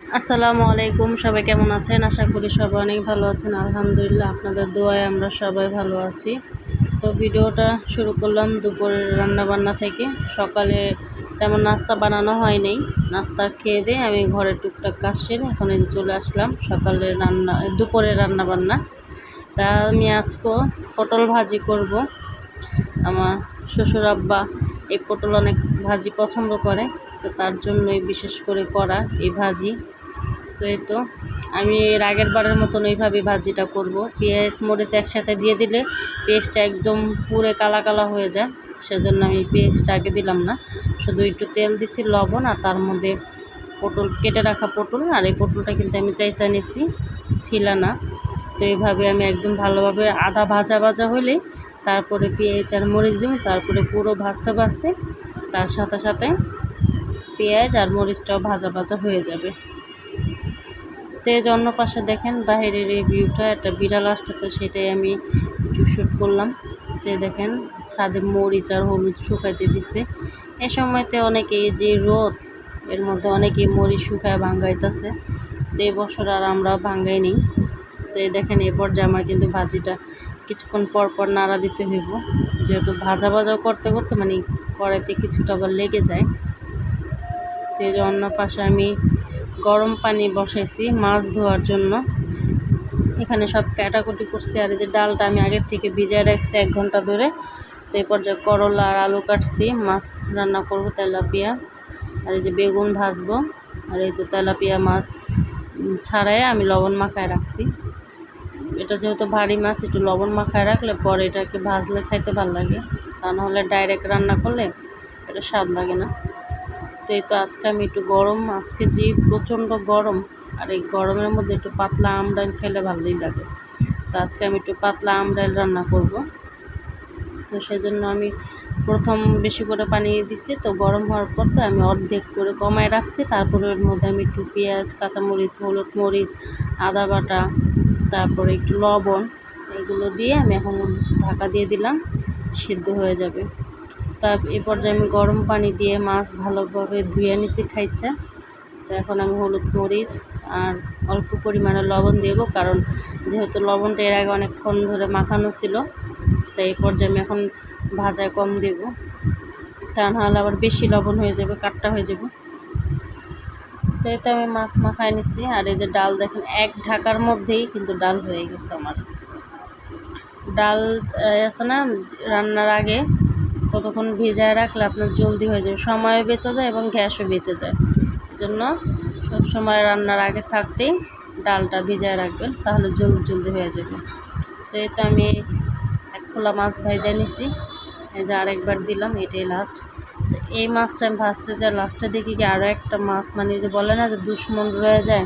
আসসালামু আলাইকুম, সবাই কেমন আছেন? আশা করি সবাই অনেক ভালো আছেন। আলহামদুলিল্লাহ, আপনাদের দোয়ায় আমরা সবাই ভালো আছি। তো ভিডিওটা শুরু করলাম দুপুরের রান্না বান্না থেকে। সকালে তেমন নাস্তা বানানো হয়নি। নাস্তা খেয়ে দিয়ে আমি ঘরে টুকটাক কাজ সেরে এখন চলে আসলাম সকালে রান্না দুপুরে রান্না বান্না তা আমি আজকে পটল ভাজি করব। আমার শ্বশুর আব্বা এই পটল অনেক ভাজি পছন্দ করে। তো তার জন্যই বিশেষ করে করা এই ভাজি। তো এই তো, আমি এর আগের বারের মতন এইভাবে ভাজিটা করব। পেঁয়াজ, মরিচ একসাথে দিয়ে দিলে পেঁয়াজটা একদম পুরে কালা কালা হয়ে যায়। সেজন্য আমি পেঁয়াজটা আগে দিলাম না। শুধু একটু তেল দিছি, লবণ আর তার মধ্যে পটল, কেটে রাখা পটল। আর এই পটলটা কিন্তু আমি চাইসা নিছি, ছিল না। তো এইভাবে আমি একদম ভালোভাবে আদা ভাজা ভাজা হলে তারপরে পেঁয়াজ আর মরিচ দিব, তারপরে পুরো ভাজতে ভাজতে তার সাথে সাথে পেঁয়াজ আর মরিচটাও ভাজা ভাজা হয়ে যাবে। তো এই যে অন্য পাশে দেখেন বাহিরের এই ভিউটা একটা বিড়াল আসছে, তো সেটাই আমি একটু শ্যুট করলাম। তো দেখেন, ছাদে মরিচ আর হলুদ শুকাইতে দিছে। এ সময়তে অনেকে যে রোদ, এর মধ্যে অনেকেই মরিচ শুকায় ভাঙ্গাইতেছে। তো এই বছর আর আমরা ভাঙ্গাই নিই তো দেখেন এই পর্যায়ে আমার কিন্তু ভাজিটা কিছুক্ষণ পর পর নাড়া দিতে হইব। যেহেতু ভাজা ভাজাও করতে করতে মানে কড়াইতে কিছুটা আবার লেগে যায়। এই যে অন্য পাশে আমি গরম পানি বসাইছি, মাছ ধোয়ার জন্য। এখানে সব কাটাকুটি করছি আর এই যে ডালটা আমি আগের থেকে ভিজায় রাখছি এক ঘণ্টা ধরে। তো এই পর্যায়ে করলা আর আলু কাটছি, মাছ রান্না করব, তেলাপিয়া আর এই যে বেগুন ভাজবো। আর এই তো তেলাপিয়া মাছ ছাড়াই আমি লবণ মাখায় রাখছি। এটা যেহেতু ভারী মাছ, একটু লবণ মাখায় রাখলে পরে এটাকে ভাজলে খাইতে ভালো লাগে। তা নাহলে ডাইরেক্ট রান্না করলে এটা স্বাদ লাগে না। তো এই তো আজকে আমি একটু গরম, আজকে যে প্রচণ্ড গরম, আর এই গরমের মধ্যে একটু পাতলা আমডাইল খেলে ভালোই লাগে। তো আজকে আমি একটু পাতলা আমডাইল রান্না করব। তো সেজন্য আমি প্রথম বেশি করে পানি দিচ্ছি, তো গরম হওয়ার পর তো আমি অর্ধেক করে কমায় রাখছি। তারপরে ওর মধ্যে আমি একটু পেঁয়াজ, কাঁচামরিচ, হলুদ মরিচ, আদা বাটা, তারপরে একটু লবণ, এগুলো দিয়ে আমি এখন ঢাকা দিয়ে দিলাম, সিদ্ধ হয়ে যাবে। তা এ পর্যায়ে আমি গরম পানি দিয়ে মাছ ভালোভাবে ধুয়ে নিছি খাইছে। তো এখন আমি হলুদ মরিচ আর অল্প পরিমাণে লবণ দেবো, কারণ যেহেতু লবণটা এর আগে অনেকক্ষণ ধরে মাখানো ছিল, তাই এই পর্যায়ে আমি এখন ভাজায় কম দেব। তা নাহলে আবার বেশি লবণ হয়ে যাবে, কাটটা হয়ে যাবে। তো এতে আমি মাছ মাখায় নিচ্ছি আর এই যে ডাল দেখেন, এক ঢাকার মধ্যেই কিন্তু ডাল হয়ে গেছে আমার। ডাল আছে না, রান্নার আগে কতক্ষণ ভেজায় রাখলে আপনার জলদি হয়ে যাবে সময়ও বেঁচে যায় এবং গ্যাসও বেঁচে যায়। এই জন্য সবসময় রান্নার আগে থাকতেই ডালটা ভেজায় রাখবেন, তাহলে জলদি জলদি হয়ে যাবে। তো এই তো আমি এক খোলা মাছ ভেজে নিছি, এই যে আরেকবার দিলাম, এটাই লাস্ট তো এই মাছটা আমি ভাজতে যাই লাস্টে দেখি কি আরও একটা মাছ মানে যে বলে না যে দুশ্মন রয়ে যায়,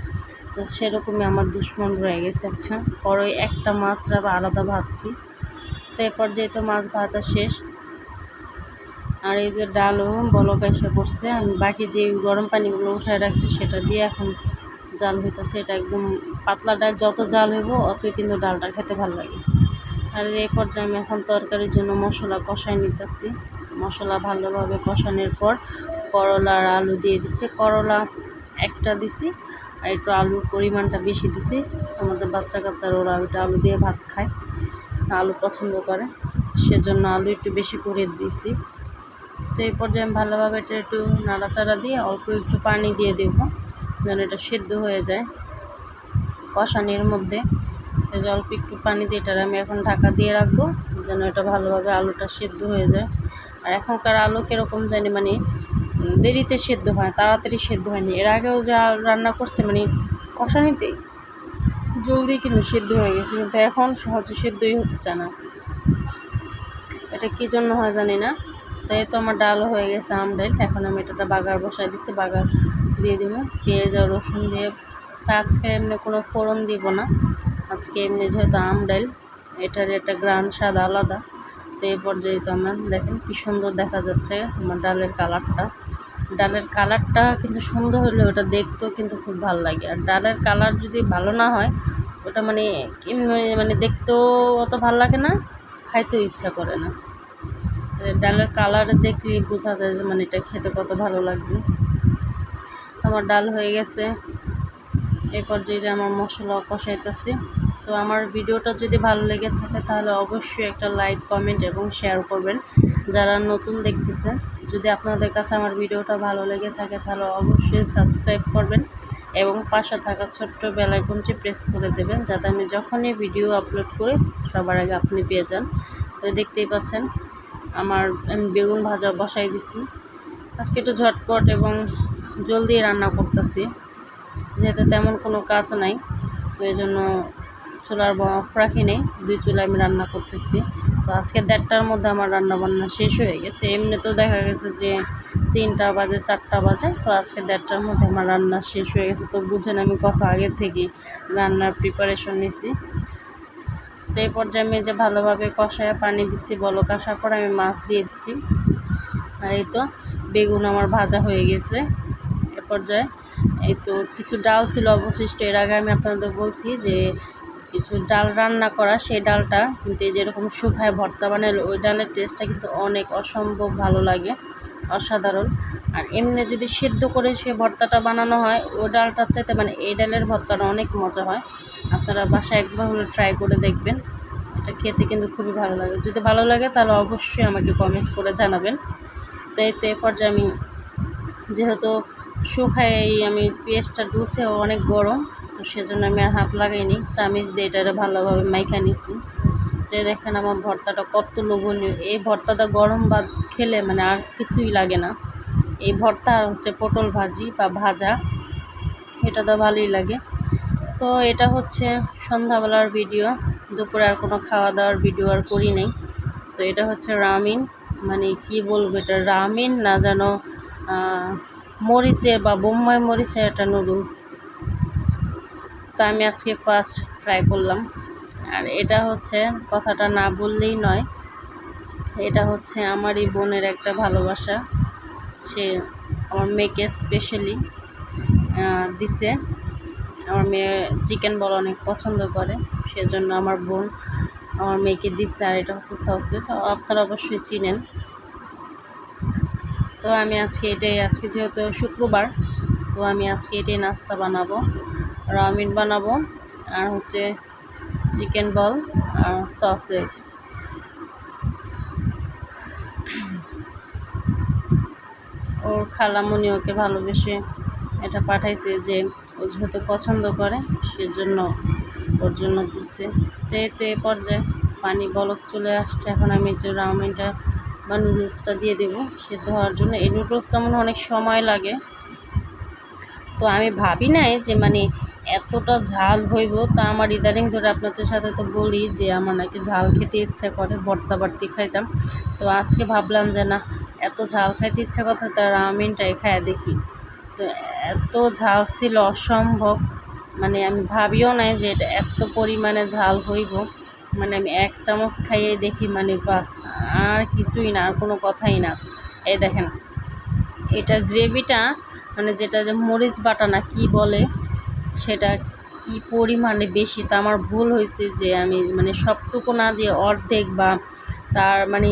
তো সেরকমই আমার দুশ্মন রয়ে গেছে একটা। পরে একটা মাছ আলাদা ভাজছি। তো এরপর যেহেতু মাছ ভাজা শেষ। আর এই যে ডালও বলক এসে পড়ছে, আমি বাকি যে গরম পানিগুলো উঠায় রাখছি সেটা দিয়ে এখন জাল হইতেছে। এটা একদম পাতলা ডাল, যত জাল হইব অতই কিন্তু ডালটা খেতে ভালো লাগে। আর এই পর্যায়ে আমি এখন তরকারির জন্য মশলা কষাই নিতেছি। মশলা ভালোভাবে কষানোর পর করলা আর আলু দিয়ে দিছি। করলা একটা দিছি আর একটু আলুর পরিমাণটা বেশি দিছি। আমাদের বাচ্চা কাচ্চারা ওরা ওইটা আলু দিয়ে ভাত খায়, আলু পছন্দ করে। সেজন্য আলু একটু বেশি করে দিয়েছি তো এই পর্যায়ে আমি ভালোভাবে এটা একটু নাড়াচাড়া দিয়ে অল্প একটু পানি দিয়ে দেব, যেন এটা সেদ্ধ হয়ে যায় কষানির মধ্যে। যে অল্প একটু পানি দিয়ে এটার আমি এখন ঢাকা দিয়ে রাখব, যেন এটা ভালোভাবে আলুটা সেদ্ধ হয়ে যায়। আর এখনকার আলু কীরকম জানি মানে দেরিতে সেদ্ধ হয়, তাড়াতাড়ি সেদ্ধ হয়নি। এর আগেও যা রান্না করছে মানে কষানিতে জলদি কিন্তু সেদ্ধ হয়ে গেছে, কিন্তু এখন সহজে সেদ্ধই হতে চায় না। এটা কী জন্য হয় জানি না। তাই তো আমার ডাল হয়ে গেছে আম ডাল। এখন আমি এটা বাগার বসাই দিচ্ছি বাগার দিয়ে দিব। পেঁয়াজ আর রসুন দিয়ে তা আজকে এমনি কোনো ফোড়ন দিব না। আজকে এমনি যেহেতু আম ডাল, এটার একটা গ্রান স্বাদ আলাদা। তো এই পর্যায়ে তো আমার দেখেন কী সুন্দর দেখা যাচ্ছে আমার ডালের কালারটা। ডালের কালারটা কিন্তু সুন্দর হলে ওটা দেখতেও কিন্তু খুব ভালো লাগে। আর ডালের কালার যদি ভালো না হয়, ওটা মানে মানে দেখতেও অত ভালো লাগে না, খাইতেও ইচ্ছা করে না। ডালের কালার দেখলেই বোঝা যায় যে মানে এটা খেতে কত ভালো লাগবে। আমার ডাল হয়ে গেছে। এই পর্যায়ে যে আমার মশলা কষাইতেছি। তো আমার ভিডিওটা যদি ভালো লেগে থাকে তাহলে অবশ্যই একটা লাইক, কমেন্ট এবং শেয়ার করবেন। যারা নতুন দেখতেছেন যদি আপনাদের কাছে আমার ভিডিওটা ভালো লেগে থাকে তাহলে অবশ্যই সাবস্ক্রাইব করবেন এবং পাশে থাকা ছোট্ট বেলাইকনটি প্রেস করে দেবেন, যাতে আমি যখনই ভিডিও আপলোড করি, সবার আগে আপনি পেয়ে যান। তো দেখতেই পাচ্ছেন আমার, আমি বেগুন ভাজা বসাই দিচ্ছি আজকে একটু ঝটপট এবং জলদি রান্না করতেছি। যেহেতু তেমন কোনো কাজ নাই, তো এই জন্য চুলার অফ রাখি নেই, দুই চুলা আমি রান্না করতেছি। তো আজকে দেড়টার মধ্যে আমার রান্না বান্না শেষ হয়ে গেছে। এমনিতেও দেখা গেছে যে তিনটা বাজে, চারটা বাজে, তো আজকে দেড়টার মধ্যে আমার রান্না শেষ হয়ে গেছে। তো বুঝেন আমি কত আগে থেকে রান্নার প্রিপারেশন নিছি। তো এই পর্যায়ে আমি যে ভালোভাবে কষায় পানি দিচ্ছি বলো কষা পর আমি মাছ দিয়ে দিচ্ছি আর এই তো বেগুন আমার ভাজা হয়ে গেছে। এ পর্যায়ে এই তো কিছু ডাল ছিল অবশিষ্ট, এর আগে আমি আপনাদের বলছি যে কিছু ডাল রান্না করা, সেই ডালটা কিন্তু এই যেরকম শুকায় ভর্তা বানালে, ওই ডালের টেস্টটা কিন্তু অনেক অসম্ভব ভালো লাগে, অসাধারণ। আর এমনি যদি সিদ্ধ করে সে ভর্তাটা বানানো হয়, ওই ডালটার চাইতে মানে এই ডালের ভর্তাটা অনেক মজা হয়। আপনারা বাসায় একবার হলে ট্রাই করে দেখবেন। এটা খেতে কিন্তু খুবই ভালো লাগে। যদি ভালো লাগে তাহলে অবশ্যই আমাকে কমেন্ট করে জানাবেন। তো এই তো এ পর্যায়ে আমি যেহেতু শুকায় আমি পেঁয়াজটা ডুলছে অনেক গরম, তো সেজন্য আমি আর হাত লাগাইনি। চামিচ দিয়ে এটা ভালোভাবে মাইখা নিছি। তো দেখেন আমার ভর্তাটা কত লোভনীয়। এই ভর্তাটা গরম ভাত খেলে মানে আর কিছুই লাগে না। এই ভর্তা হচ্ছে পটল ভাজি বা ভাজা, এটা তো ভালোই লাগে। তো এটা হচ্ছে সন্ধ্যাবেলার ভিডিও। দুপুরে আর কোনো খাওয়া দাওয়ার ভিডিও আর করি নাই। তো এটা হচ্ছে রামিন। মানে কি বলব এটা? রামিন না যেন মরিচে বা বোম্বাই মরিচে একটা নুডলস। তা আমি আজকে ফার্স্ট ট্রাই করলাম। আর এটা হচ্ছে, কথাটা না বললেই নয়, এটা হচ্ছে আমারই বোনের একটা ভালোবাসা। সে আমার মেয়েকে স্পেশালি দিছে। আমার মেয়ে চিকেন বল অনেক পছন্দ করে, সেজন্য আমার বোন আমার মেয়েকে দিচ্ছে, আর এটা হচ্ছে সসেজ আপনারা অবশ্যই চিনেন। তো আমি আজকে এটাই, আজকে যেহেতু শুক্রবার, তো আমি আজকে এটাই নাস্তা বানাবো, রামিন বানাবো, আর হচ্ছে চিকেন বল আর সসেজ ওর খালামুনি ওকে ভালোবেসে এটা পাঠাইছে যে ও যেহেতু পছন্দ করে, সেজন্য ওর জন্য দিচ্ছে তো এই তো এ পর্যায়ে পানি বলক চলে আসছে। এখন আমি যে রাউমিনটা বা নুডলসটা দিয়ে দেবো, সেদ্ধ হওয়ার জন্য। এই নুডলসটা মনে অনেক সময় লাগে। তো আমি ভাবি নাই যে মানে এতটা ঝাল হইব, তা আমার ইদানিং ধরে আপনাদের সাথে তো বলি যে আমার নাকি ঝাল খেতে ইচ্ছা করে ভর্তা বাড়তি খাইতাম। তো আজকে ভাবলাম যে না, এত ঝাল খাইতে ইচ্ছা কথা তার রামিনটাই খায় দেখি। তো এত ঝাল ছিল অসম্ভব। মানে আমি ভাবিও নাই যে এটা এত পরিমাণে ঝাল হইব। মানে আমি এক চামচ খাইয়ে দেখি মানে বাস, আর কিছুই না, আর কোনো কথাই না। এই দেখেন, এটা গ্রেভিটা মানে যেটা যে মরিচ বাটা না কি বলে, সেটা কি পরিমাণে বেশি, তা আমার ভুল হয়েছে যে আমি মানে সবটুকু না দিয়ে অর্ধেক বা তার মানে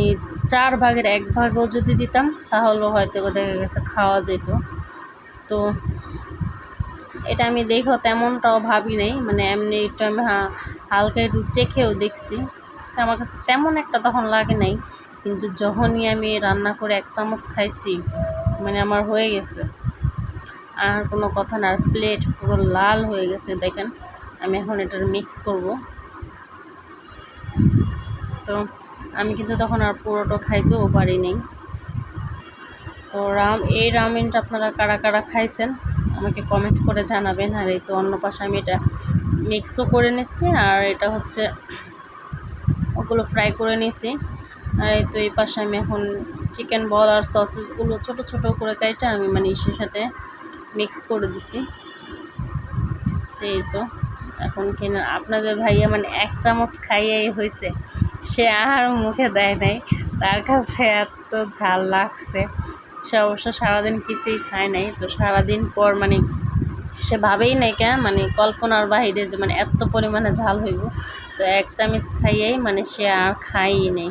চার ভাগের এক ভাগও যদি দিতাম তাহলেও হয়তো দেখা গেছে খাওয়া যেত। তো এটা আমি দেখো তেমনটাও ভাবি নাই মানে এমনি একটু আমি হালকা একটু চেখেও দেখছি। তো আমার কাছে তেমন একটা তখন লাগে নাই, কিন্তু যখনই আমি রান্না করে এক চামচ খাইছি মানে আমার হয়ে গেছে। আর কোনো কথা না, আর প্লেট পুরো লাল হয়ে গেছে, দেখেন। আমি এখন এটার মিক্স করব। তো আমি কিন্তু তখন আর পুরোটা খাইতেও পারি পারিনি তো রাম, এই রামেনটা আপনারা কারা কারা খাইছেন? আমাকে কমেন্ট করে জানাবেন। আর এই তো অন্য পাশে আমি এটা মিক্সও করে নিচ্ছি আর এটা হচ্ছে ওগুলো ফ্রাই করে নিছি। আর এই তো এই পাশে আমি এখন চিকেন বল আর সসেসগুলো ছোট ছোট করে কাইটা আমি মানে ইসের সাথে মিক্স করে দিছি। তো এই তো এখন কিনা আপনাদের ভাইয়া মানে এক চামচ খাইয়াই হয়েছে সে আর মুখে দেয় নাই। তার কাছে এত ঝাল লাগছে। সে অবশ্য সারাদিন কিছুই খায় নাই। তো সারাদিন পর মানে সে ভাবেই নাই কেন মানে কল্পনার বাহিরে যে মানে এত পরিমাণে ঝাল হইব। তো এক চামচ খাইয়েই মানে সে আর খাইই নেই।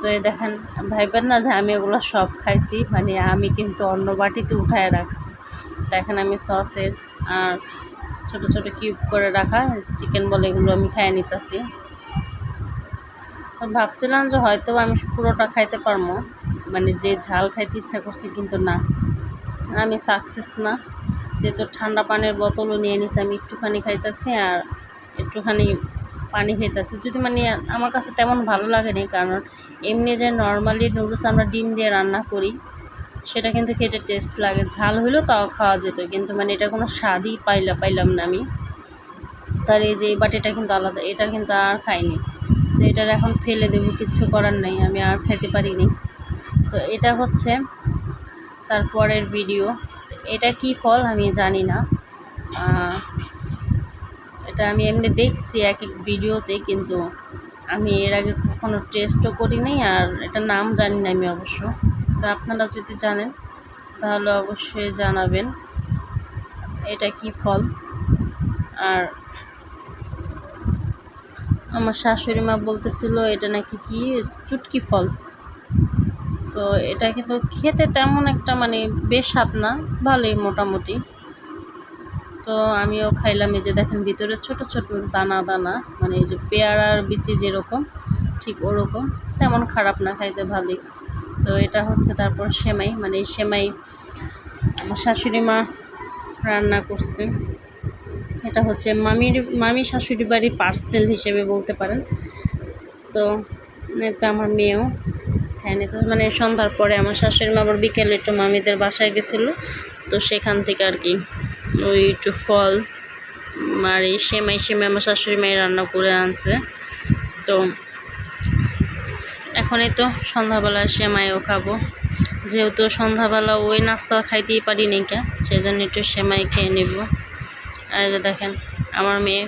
তো এই দেখেন, ভাইবেন না যে আমি ওগুলো সব খাইছি মানে আমি কিন্তু অন্য বাটিতে উঠায় রাখছি। দেখেন আমি সসেজ আর ছোট ছোট কিউব করে রাখা চিকেন বলে এগুলো আমি খাইয়ে নিতেছি। ভাবছিলাম যে হয়তো আমি পুরোটা খাইতে পারব। মানে যে ঝাল খাইতে ইচ্ছা করছে কিন্তু না। আমি সাকসেস না। যে যেহেতু ঠান্ডা পানির বোতলও নিয়ে নিছি, আমি একটুখানি খাইতেছি আর একটুখানি পানি খাইতেছি। যদি মানে আমার কাছে তেমন ভালো লাগেনি, কারণ এমনি যে নর্মালি নুডলস আমরা ডিম দিয়ে রান্না করি, সেটা কিন্তু খেতে টেস্ট লাগে। ঝাল হইলেও তাও খাওয়া যেত, কিন্তু মানে এটা কোনো স্বাদই পাইলা, পাইলাম না আমি। তার এই যে এই বাটিটা কিন্তু আলাদা, এটা কিন্তু আর খাইনি। তো এটার এখন ফেলে দেবো, কিচ্ছু করার নেই, আমি আর খাইতে পারিনি। তো এটা হচ্ছে তারপরের ভিডিও এটা কি ফল আমি জানি না। এটা আমি এমনি দেখছি এক এক ভিডিওতে কিন্তু আমি এর আগে কখনো টেস্টও করি নাই আর এটার নাম জানি না আমি অবশ্য। তো আপনারা যদি জানেন, তাহলে অবশ্যই জানাবেন এটা কি ফল। আর আমার শাশুড়ি মা বলতেছিল, এটা নাকি কি? চুটকি ফল। তো এটা কিন্তু খেতে তেমন একটা মানে বেশ স্বাদ না, ভালোই মোটামুটি। তো আমিও খাইলাম এই যে দেখেন ভিতরে ছোট ছোট দানা দানা মানে এই যে পেয়ারার বিচি যেরকম, ঠিক ওরকম, তেমন খারাপ না খাইতে ভালোই। তো এটা হচ্ছে তারপর সেমাই মানে এই সেমাই আমার শাশুড়ি মা রান্না করছে। এটা হচ্ছে মামির, মামি শাশুড়ি বাড়ির পার্সেল হিসেবে বলতে পারেন। তো এটা আমার মেয়েও খায় তো মানে সন্ধ্যার পরে আমার শাশুড়ি মা আবার বিকেলে একটু মামিদের বাসায় গেছিল। তো সেখান থেকে আর কি ওই একটু ফল আর এই সেমাই সেমাই আমার শাশুড়ি মাই রান্না করে আনছে। তো এখনই তো সন্ধ্যাবেলা সেমাইও খাব। যেহেতু সন্ধ্যাবেলা ওই নাস্তা খাইতেই পারি নি কে সেই জন্য একটু সেমাই খেয়ে নেব। আর দেখেন, আমার মেয়ে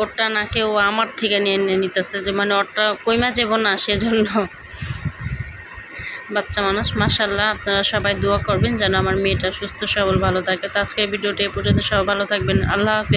ওরটা না খেয়ে ও আমার থেকে নিয়ে নিয়ে নিতেছে যে মানে ওরটা কইমা যাব না, সেজন্য বাচ্চা মানুষ মাসাল্লাহ আপনারা সবাই দোয়া করবেন যেন আমার মেয়েটা সুস্থ, সবল, ভালো থাকে। তো আজকের ভিডিওটি এ পর্যন্ত, সবাই ভালো থাকবেন। আল্লাহ হাফেজ।